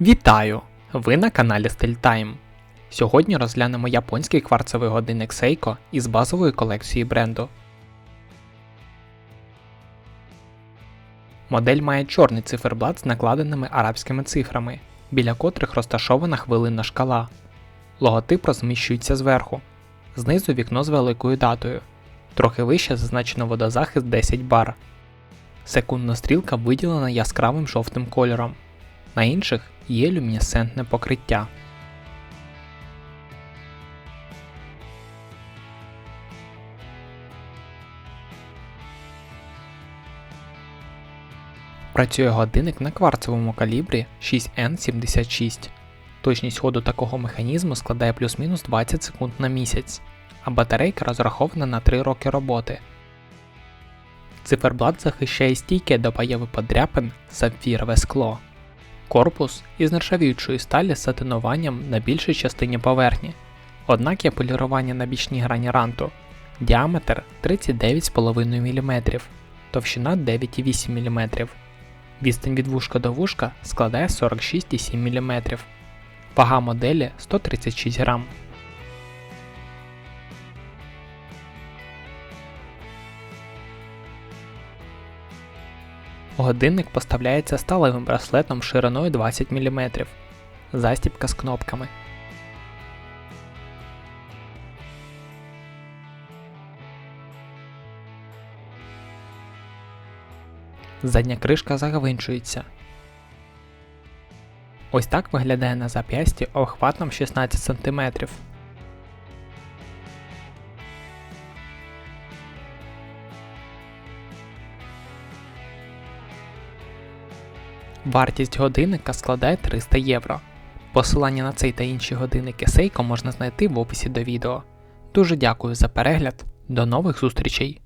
Вітаю! Ви на каналі StyleTime. Сьогодні розглянемо японський кварцевий годинник Seiko із базової колекції бренду. Модель має чорний циферблат з накладеними арабськими цифрами, біля котрих розташована хвилинна шкала. Логотип розміщується зверху. Знизу вікно з великою датою. Трохи вище зазначено водозахист 10 бар. Секундна стрілка виділена яскравим жовтим кольором. На інших є люмінесцентне покриття. Працює годинник на кварцевому калібрі 6N76. Точність ходу такого механізму складає плюс-мінус 20 секунд на місяць, а батарейка розрахована на 3 роки роботи. Циферблат захищає стійке до появи подряпин сапфірове скло. Корпус із нержавіючої сталі з сатинуванням на більшій частині поверхні. Однак є полірування на бічній грані ранту. Діаметр 39,5 мм, товщина 9,8 мм. Відстань від вушка до вушка складає 46,7 мм. Вага моделі 136 грам. Годинник поставляється сталевим браслетом шириною 20 мм. Застібка з кнопками. Задня кришка загвинчується. Ось так виглядає на зап'ясті обхватом 16 см. Вартість годинника складає 300 євро. Посилання на цей та інші годинники Seiko можна знайти в описі до відео. Дуже дякую за перегляд, до нових зустрічей!